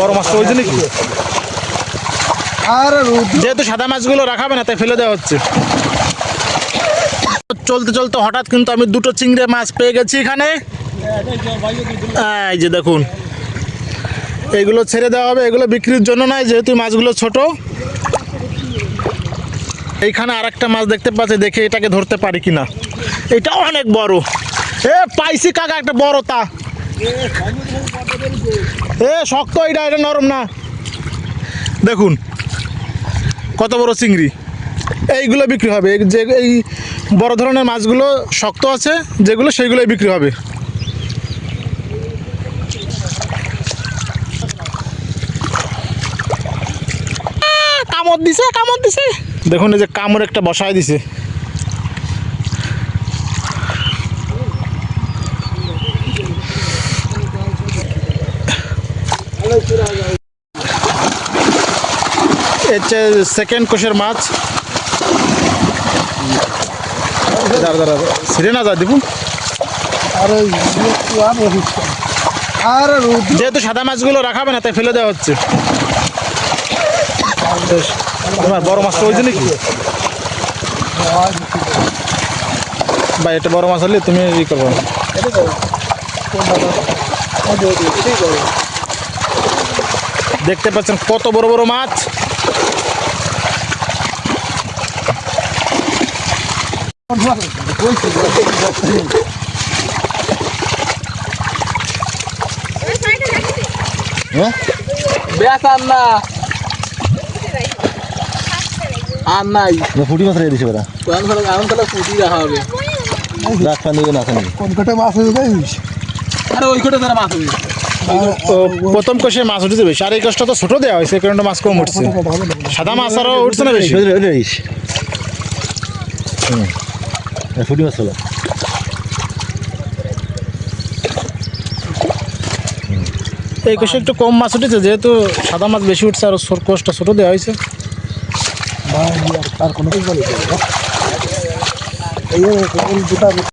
বড় মাছটা ওই নাকি? আর যেহেতু সাদা মাছগুলো রাখাবে না তাই ফেলে দেওয়া হচ্ছে। চলতে চলতে হঠাৎ কিন্তু আমি দুটো চিংড়ি মাছ পেয়ে গেছি এখানে। এই যে দেখুন এগুলো ছেড়ে দেওয়া হবে এগুলো বিক্রির জন্য নয় যেহেতু মাছগুলো ছোট। এইখানে আর একটা মাছ দেখতে পাচ্ছি দেখে এটাকে ধরতে পারি কিনা। এটা অনেক বড়। এ পাইছি কাকা একটা বড় তা। এ, শক্ত এটা এটা নরম না। দেখুন, কত বড় চিংড়ি। এইগুলো বিক্রি হবে। যে, এই বড় ধরনের মাছগুলো শক্ত আছে, যেগুলো সেইগুলোই বিক্রি হবে। কামড় দিছে কামড় দিছে। দেখুন, এই যে কামড় একটা বসায় দিছে। হচ্ছে সেকেন্ড কোষের মাছ। দাঁড়া দাঁড়া ছিঁড়ে না যা দিব আর যেহেতু সাদা মাছগুলো রাখাবে না তাই ফেলে দেওয়া হচ্ছে। এবার বড় মাছটা ওই নাকি? বা এটা বড় মাছ হলে তুমি ই করব দেখতে পাচ্ছেন কত বড় বড় মাছ। হ্যাঁ? ব্যাস আর না। আর নাই। ফুটি মাছ রেখে দিছে এখন তাহলে হবে। রাখ পানি না খানি কোন কটা মাছ হয়ে আরে ওই কটা তারা মাছ হবে তো প্রথম কোষে মাছ উঠেছে বেশি আর এই কোষটা তো ছোট দেওয়া হয়েছে কারণে মাছ কম উঠছে সাদা মাছ আরও উঠছে না বেশি ফুটি মাছ হলো এই কোষে একটু কম মাছ উঠেছে যেহেতু সাদা মাছ বেশি উঠছে আর কোষটা ছোট দেওয়া হয়েছে আর কোনো